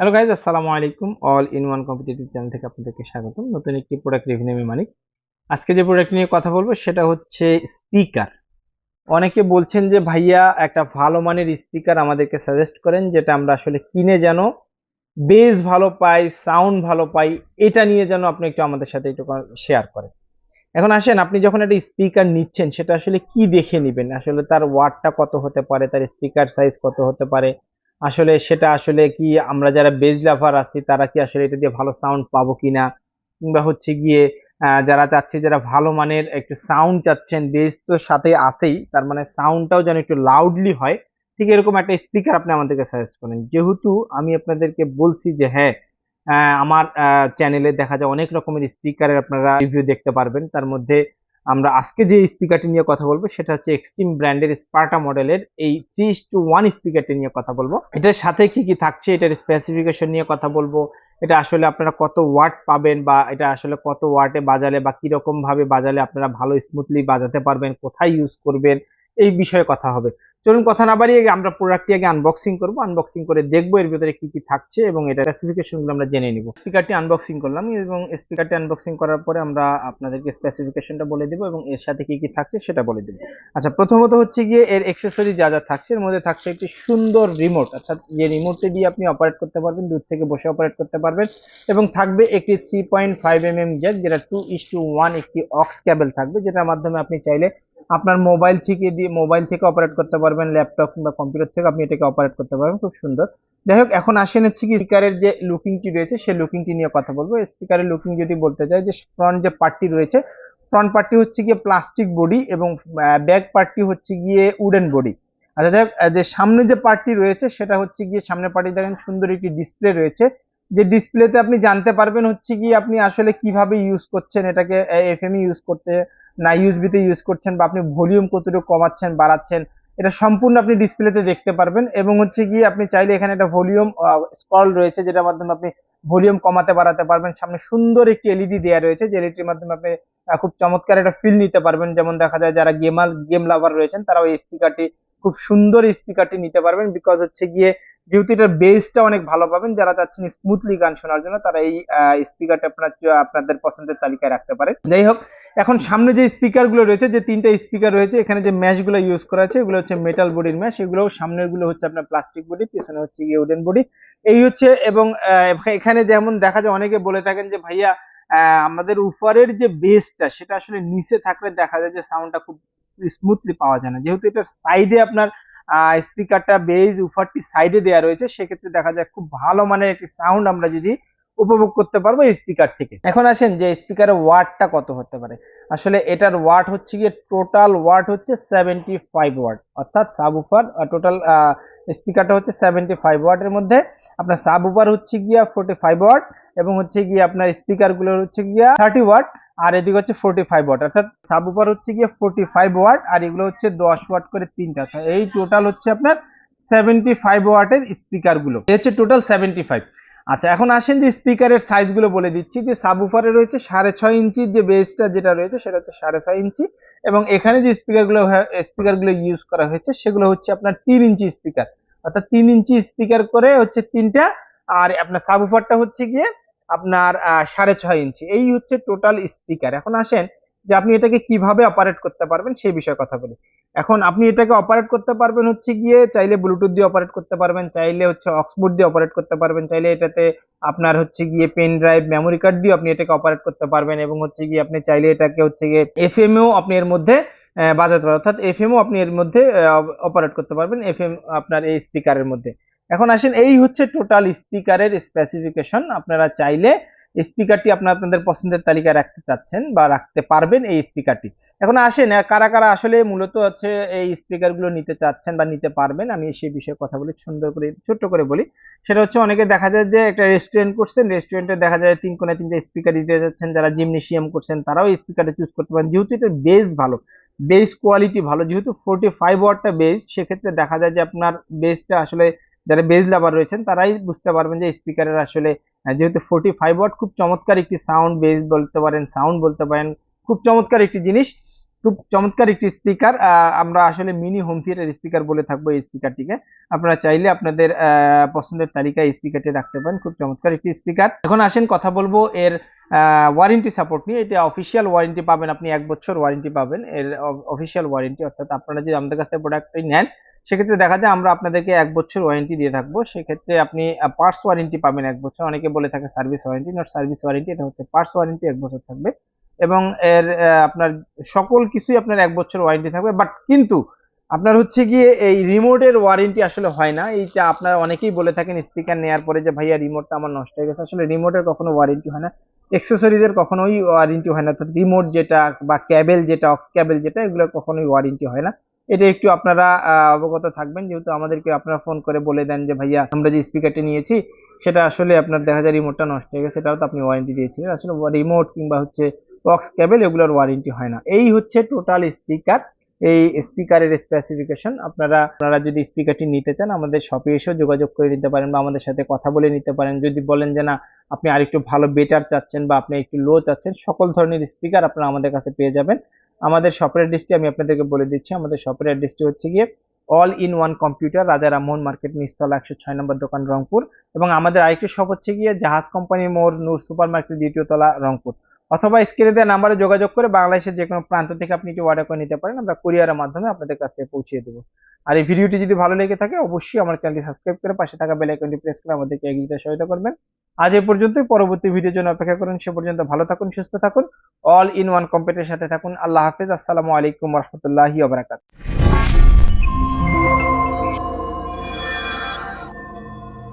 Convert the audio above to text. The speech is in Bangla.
হ্যালো গাইজ আসসালামু আলাইকুম। All in one competitive channel থেকে আপনাদেরকে স্বাগতম। নতুন একটি প্রোডাক্ট রিভিউ আমি মানিক। আজকে যে প্রোডাক্ট নিয়ে কথা বলব সেটা হচ্ছে স্পিকার অনেকে বলছেন যে, ভাইয়া, একটা ভালো মানের স্পিকার আমাদেরকে সাজেস্ট করেন যেটা আমরা আসলে কিনে যেন বেস ভালো পাই সাউন্ড ভালো পাই, এটা নিয়ে যেন আপনি একটু আমাদের সাথে একটু শেয়ার করেন। এখন আসেন, আপনি যখন একটা স্পিকার নিচ্ছেন, সেটা আসলে কি দেখে নেবেন? আসলে তার ওয়াটটা কত হতে পারে? তার স্পিকার সাইজ কত হতে পারে? আসলে সেটা আসলে কি আমরা যারা বেজ লাভার আছি, তারা কি আসলে এটা দিয়ে ভালো সাউন্ড পাবো কিনা? কিংবা হচ্ছে গিয়ে যারা চাচ্ছে, যারা ভালো মানের একটু সাউন্ড চাচ্ছেন বেজ তো সাথে আছেই, তার মানে সাউন্ডটাও যেন একটু লাউডলি হয়, ঠিক এরকম একটা স্পিকার আপনি আমাদেরকে সাজেস্ট করেন। যেহেতু আমি আপনাদেরকে বলছি যে হ্যাঁ আমার চ্যানেলে দেখা যায় অনেক রকমের স্পিকারের আপনারা রিভিউ দেখতে পারবেন, তার মধ্যে আমরা আজকে যে স্পিকারটি নিয়ে কথা বলব, সেটা হচ্ছে এক্সট্রিম ব্র্যান্ডের স্পার্টা মডেলের এই থ্রি টু ওয়ান স্পিকারটি নিয়ে কথা বলব। এটার সাথে কি কি থাকছে, এটার স্পেসিফিকেশন নিয়ে কথা বলব। এটা আসলে আপনারা কত ওয়াট পাবেন বা এটা আসলে কত ওয়াটে বাজালে বা কীরকমভাবে বাজালে আপনারা ভালো স্মুথলি বাজাতে পারবেন, কোথায় ইউজ করবেন, এই বিষয়ে কথা হবে। চলুন কথা না বাড়িয়ে আমরা প্রোডাক্টটি আগে আনবক্সিং করব। আনবক্সিং করে দেখব এর ভিতরে কি কি থাকছে এবং এটা স্পেসিফিকেশনগুলো আমরা জেনে নিব। স্পিকারটি আনবক্সিং করলাম এবং স্পিকারটি আনবক্সিং করার পরে আমরা আপনাদেরকে স্পেসিফিকেশনটা বলে দিব এবং এর সাথে কি কি থাকছে সেটা বলে দিব। আচ্ছা প্রথমত হচ্ছে গিয়ে এর এক্সেসরি যা যা থাকছে, এর মধ্যে থাকছে একটি সুন্দর রিমোট অর্থাৎ যে রিমোটটি দিয়ে আপনি অপারেট করতে পারবেন, দূর থেকে বসে অপারেট করতে পারবেন এবং থাকবে একটি three point five M M jack যেটা টু ইস টু ওয়ান একটি অক্স ক্যাবেল থাকবে, যেটার মাধ্যমে আপনি চাইলে আপনার মোবাইল থেকে দিয়ে মোবাইল থেকে অপারেট করতে পারবেন ল্যাপটপ কিংবা কম্পিউটার থেকে আপনি এটাকে অপারেট করতে পারবেন, খুব সুন্দর। যাই হোক, এখন আসেন হচ্ছে কি স্পিকারের যে লুকিংটি রয়েছে সেই লুকিংটি নিয়ে কথা বলব। স্পিকারের লুকিং যদি বলতে চাই, যে ফ্রন্ট যে পার্টটি রয়েছে ফ্রন্ট পার্টটি হচ্ছে গিয়ে প্লাস্টিক বডি এবং ব্যাক পার্টটি হচ্ছে গিয়ে উডেন বডি আচ্ছা যাই যে সামনে যে পার্টটি রয়েছে, সেটা হচ্ছে গিয়ে সামনে পার্টি দেখেন সুন্দর একটি ডিসপ্লে রয়েছে। যে ডিসপ্লেতে আপনি জানতে পারবেন হচ্ছে কি আপনি আসলে কীভাবে ইউজ করছেন, এটাকে এফএমই ইউজ করতে না ইউএসবি তে ইউজ করছেন বা আপনি ভলিউম কতটুকু কমাচ্ছেন, বাড়াচ্ছেন, এটা সম্পূর্ণ আপনি ডিসপ্লেতে দেখতে পারবেন এবং হচ্ছে গিয়ে আপনি চাইলে এখানে একটা ভলিউম স্ক্রল রয়েছে যেটার মাধ্যমে আপনি ভলিউম কমাতে, বাড়াতে পারবেন। সামনে সুন্দর একটি এলইডি দেওয়া রয়েছে, যে এলইডির মাধ্যমে আপনি খুব চমৎকার একটা ফিল নিতে পারবেন। যেমন দেখা যায় যারা গেমার গেম লাভার রয়েছেন, তারাও এই স্পিকারটি খুব সুন্দর স্পিকারটি নিতে পারবেন বিকজ হচ্ছে গিয়ে যেহেতু এটার বেসটা অনেক ভালো পাবেন, যারা চাচ্ছেন স্মুথলি গান শোনার জন্য, তারা এই স্পিকারটা আপনার, আপনাদের পছন্দের তালিকায় রাখতে পারে যাই হোক এখন সামনে যে স্পিকারগুলো রয়েছে, যে তিনটা স্পিকার রয়েছে, এখানে যে ম্যাশগুলো ইউজ করা আছে, এগুলো হচ্ছে মেটাল বডির ম্যাশ, এগুলো সামনেরগুলো হচ্ছে আপনার প্লাস্টিক বডি পিছনে হচ্ছে গিয়ে উডেন বডি এই হচ্ছে এবং এখানে যেমন দেখা যায়, অনেকে বলে থাকেন যে, ভাইয়া আমাদের উপরের যে বেসটা সেটা আসলে নিচে থাকলে দেখা যায় যে সাউন্ডটা খুব স্মুথলি পাওয়া যায় না। যেহেতু এটা সাইডে আপনার স্পিকারটা বেজ উফারটি সাইডে দেওয়া রয়েছে, সেক্ষেত্রে দেখা যায় খুব ভালো মানের একটি সাউন্ড আমরা যদি উপভোগ করতে পারব স্পিকার থেকে। এখন আসেন যে স্পিকারের ওয়াটটা কত হতে পারে। আসলে এটার ওয়াট হচ্ছে গিয়ে টোটাল ওয়াট হচ্ছে সেভেন্টি ফাইভ ওয়াট অর্থাৎ সাব উফার টোটাল স্পিকারটা হচ্ছে সেভেন্টি ফাইভ ওয়াটের মধ্যে। আপনার সাব উফার হচ্ছে গিয়া ফোর্টি ফাইভ ওয়াট এবং হচ্ছে গিয়ে আপনার স্পিকারগুলো হচ্ছে গিয়া থার্টি ওয়াট আর এদিকে হচ্ছে ফোর্টি ফাইভ ওয়াট অর্থাৎ সাব উফার হচ্ছে গিয়ে ফোর্টি ফাইভ ওয়াট আর এগুলো হচ্ছে দশ ওয়াট করে তিনটা। এই টোটাল হচ্ছে আপনার সেভেন্টি ফাইভ ওয়াটের স্পিকারগুলো হচ্ছে টোটাল সেভেন্টি ফাইভ আচ্ছা এখন আসেন যে স্পিকারের সাইজগুলো বলে দিচ্ছি। যে সাবুফারে রয়েছে সাড়ে ছয় ইঞ্চির যে বেসটা যেটা রয়েছে সেটা হচ্ছে সাড়ে ছয় ইঞ্চি। এবং এখানে যে স্পিকারগুলো স্পিকারগুলো ইউজ করা হয়েছে, সেগুলো হচ্ছে আপনার তিন ইঞ্চি স্পিকার অর্থাৎ তিন ইঞ্চি স্পিকার করে হচ্ছে তিনটা, আর আপনার সাবুফারটা হচ্ছে গিয়ে আপনার সাড়ে ছয় ইঞ্চি। এই হচ্ছে টোটাল স্পিকার এখন আসেন যে আপনি এটাকে কীভাবে অপারেট করতে পারবেন সেই বিষয়ে কথা বলি। এখন আপনি এটাকে অপারেট করতে পারবেন হচ্ছে গিয়ে চাইলে ব্লুটুথ দিয়ে অপারেট করতে পারবেন, চাইলে হচ্ছে অক্সবোর্ড দিয়ে অপারেট করতে পারবেন, চাইলে এটাতে আপনার হচ্ছে গিয়ে পেন ড্রাইভ মেমোরি কার্ড দিয়ে আপনি এটাকে অপারেট করতে পারবেন এবং হচ্ছে গিয়ে আপনি চাইলে এটাকে হচ্ছে গিয়ে এফ এফএমও আপনি এর মধ্যে বাজাতে পারবেন। অর্থাৎ এফ এফএমও আপনি এর মধ্যে অপারেট করতে পারবেন এফএম আপনার এই স্পিকারের মধ্যে। এখন আসেন, এই হচ্ছে টোটাল স্পিকারের স্পেসিফিকেশন আপনারা চাইলে স্পিকারটি আপনার আপনাদের পছন্দের তালিকায় রাখতে চাচ্ছেন বা রাখতে পারবেন এই স্পিকারটি। এখন আসেন কারা কারা আসলে মূলত হচ্ছে এই স্পিকারগুলো নিতে চাচ্ছেন বা নিতে পারবেন, আমি সেই বিষয়ে কথা বলি, সুন্দর করে, ছোট্ট করে বলি। সেটা হচ্ছে অনেকে দেখা যায় যে একটা রেস্টুরেন্ট করছেন, রেস্টুরেন্টে দেখা যায় তিন কোণে তিনটে স্পিকার দিতে যাচ্ছেন, যারা জিমনেশিয়াম করছেন, তারাও স্পিকারটা চুজ করতে পারেন। যেহেতু এটা বেস ভালো বেস কোয়ালিটি ভালো, যেহেতু ফোর্টি ফাইভ ওয়াটটা বেস সেক্ষেত্রে দেখা যায় যে আপনার বেসটা আসলে যারা বেস লাভার রয়েছেন, তারাই বুঝতে পারবেন যে স্পিকারের আসলে যেহেতু ফোর্টি ফাইভ ওয়াট খুব চমৎকার একটি সাউন্ড বেস বলতে পারেন সাউন্ড বলতে পারেন, খুব চমৎকার একটি জিনিস, খুব চমৎকার একটি স্পিকার আমরা আসলে মিনি হোম থিয়েটার স্পিকার বলে থাকব এই স্পিকারটিকে আপনারা চাইলে আপনাদের পছন্দের তালিকায় স্পিকারটি রাখতে পারেন, খুব চমৎকার একটি স্পিকার এখন আসেন কথা বলব এর ওয়ারেন্টি সাপোর্ট নিয়ে। এটা অফিসিয়াল ওয়ারেন্টি পাবেন আপনি, এক বছর ওয়ারেন্টি পাবেন। এর অফিসিয়াল ওয়ারেন্টি অর্থাৎ আপনারা যদি আমাদের কাছ থেকে প্রোডাক্টটি নেন সেক্ষেত্রে দেখা যায় আমরা আপনাদেরকে এক বছর ওয়ারেন্টি দিয়ে থাকব। সেক্ষেত্রে আপনি পার্টস ওয়ারেন্টি পাবেন এক বছর। অনেকে বলে থাকে service warranty not service warranty এটা হচ্ছে পার্টস ওয়ারেন্টি এক বছর থাকবে। এবং এর আপনার সকল কিছুই আপনার এক বছর ওয়ারেন্টি থাকবে। বাট কিন্তু আপনার হচ্ছে গিয়ে এই রিমোটের ওয়ারেন্টি আসলে হয় না। এইটা আপনারা অনেকেই বলে থাকেন স্পিকার নেওয়ার পরে যে, ভাইয়া রিমোটটা আমার নষ্ট হয়ে গেছে। আসলে রিমোটের কখনো ওয়ারেন্টি হয় না। এক্সেসরিজের কখনোই ওয়ারেন্টি হয় না। অর্থাৎ রিমোট যেটা বা ক্যাবেল যেটা অক্স ক্যাবেল যেটা, এগুলোর কখনোই ওয়ারেন্টি হয় না। এটা একটু আপনারা অবগত থাকবেন। যেহেতু আমাদেরকে আপনারা ফোন করে বলে দেন যে, ভাইয়া, আমরা যে স্পিকারটি নিয়েছি, সেটা আসলে আপনার দেখা যায় রিমোটটা নষ্ট হয়ে গেছে, সেটাও তো আপনি ওয়ারেন্টি দিয়েছিলেন। আসলে রিমোট কিংবা হচ্ছে বক্স কেবল এগুলোর ওয়ারেন্টি হয় না। এই হচ্ছে টোটাল স্পিকার এই স্পিকারের স্পেসিফিকেশন আপনারা আপনারা যদি স্পিকারটি নিতে চান, আমাদের শপে এসেও যোগাযোগ করে নিতে পারেন বা আমাদের সাথে কথা বলে নিতে পারেন। যদি বলেন যে, না, আপনি আরেকটু ভালো বেটার চাচ্ছেন বা আপনি একটু লো চাচ্ছেন, সকল ধরনের স্পিকার আপনারা আমাদের কাছে পেয়ে যাবেন। আমাদের শপের অ্যাড্রেসটি আমি আপনাদেরকে বলে দিচ্ছি। আমাদের শপের অ্যাড্রেসটি হচ্ছে গিয়ে অল ইন ওয়ান কম্পিউটার রাজা রামমোহন মার্কেট নিস্তলা একশো ছয় নম্বর দোকান রংপুর। এবং আমাদের আরেকটি শপ হচ্ছে গিয়ে জাহাজ কোম্পানি মোড়, নূর সুপার মার্কেট দ্বিতীয় তলা রংপুর। অথবা স্ক্রিনে দেওয়া নাম্বারে যোগাযোগ করে বাংলাদেশের যে কোনো প্রান্ত থেকে আপনি এটি অর্ডার করে নিতে পারেন। আমরা কুরিয়ারের মাধ্যমে আপনাদের কাছে পৌঁছে দেবো। আর এই ভিডিওটি যদি ভালো লেগে থাকে, অবশ্যই আমার চ্যানেলটি সাবস্ক্রাইব করে পাশে থাকা বেল আইকনটি প্রেস করে আমাদেরকে এগিয়ে সহায়তা করবেন। আজ এই পর্যন্তই। পরবর্তী ভিডিওর জন্য অপেক্ষা করুন। সে পর্যন্ত ভালো থাকুন, সুস্থ থাকুন। অল ইন ওয়ান কম্পিউটারের সাথে থাকুন। আল্লাহ হাফেজ। আসসালামু আলাইকুম রহমতুল্লাহি ওবরাকাত